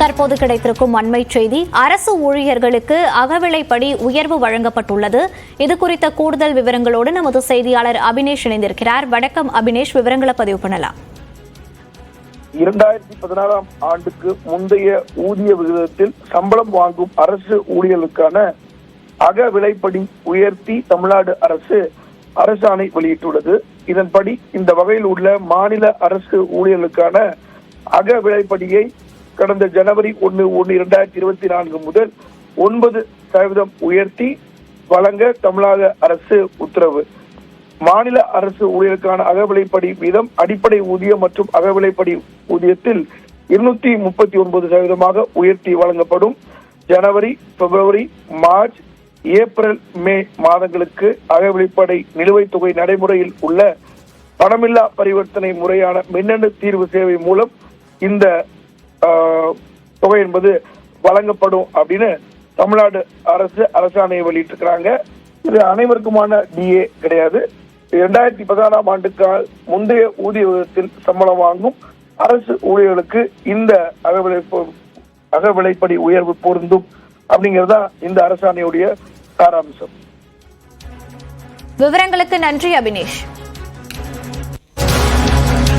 தற்போது கிடைத்திருக்கும் அண்மை செய்தி அரசு ஊழியர்களுக்கு அகவிலைப்படி உயர்வு வழங்கப்பட்டுள்ளது. இது குறித்த கூடுதல் விவரங்களோடு நமது செய்தியாளர் அபினேஷ் இணைந்திருக்கிறார். வணக்கம் அபினேஷ் விவரங்களை பதிவு பண்ணலாம். இரண்டாயிரத்தி பதினாறாம் ஆண்டுக்கு முந்தைய ஊதிய விகிதத்தில் சம்பளம் வாங்கும் அரசு ஊழியர்களுக்கான அக விலைப்படி உயர்த்தி தமிழ்நாடு அரசு அரசாணை வெளியிட்டுள்ளது. இதன்படி இந்த வகையில் உள்ள மாநில அரசு ஊழியர்களுக்கான அக விலைப்படியை கடந்த ஜனவரி ஒன்று ஒன்று இரண்டாயிரத்தி இருபத்தி நான்கு முதல் ஒன்பது சதவீதம் உயர்த்தி வழங்க தமிழக அரசு உத்தரவு. மாநில அரசு ஊழியருக்கான அகவிலைப்படி வீதம் அடிப்படை ஊதியம் மற்றும் அகவிலைப்படி ஊதியத்தில் இருநூத்தி முப்பத்தி ஒன்பது சதவீதமாக உயர்த்தி வழங்கப்படும். ஜனவரி பிப்ரவரி மார்ச் ஏப்ரல் மே மாதங்களுக்கு அகவிலைப்படை நிலுவைத் தொகை நடைமுறையில் உள்ள பணமில்லா பரிவர்த்தனை முறையான மின்னணு தீர்வு சேவை மூலம் இந்த தொகை என்பது வழங்கப்படும் அப்படின்னு தமிழ்நாடு அரசு அரசாணையை வெளியிட்டிருக்கிறாங்க. இது அனைவருக்குமான டிஏ கிடையாது. இரண்டாயிரத்தி பதினாறாம் ஆண்டுக்கு முந்தைய ஊதிய விகிதத்தில் சம்பளம் வாங்கும் அரசு ஊழியர்களுக்கு இந்த அகவிலை அகவிலைப்படி உயர்வு பொருந்தும் அப்படிங்கிறது இந்த அரசாணையுடைய சாராம்சம். விவரங்களுக்கு நன்றி அபினேஷ்.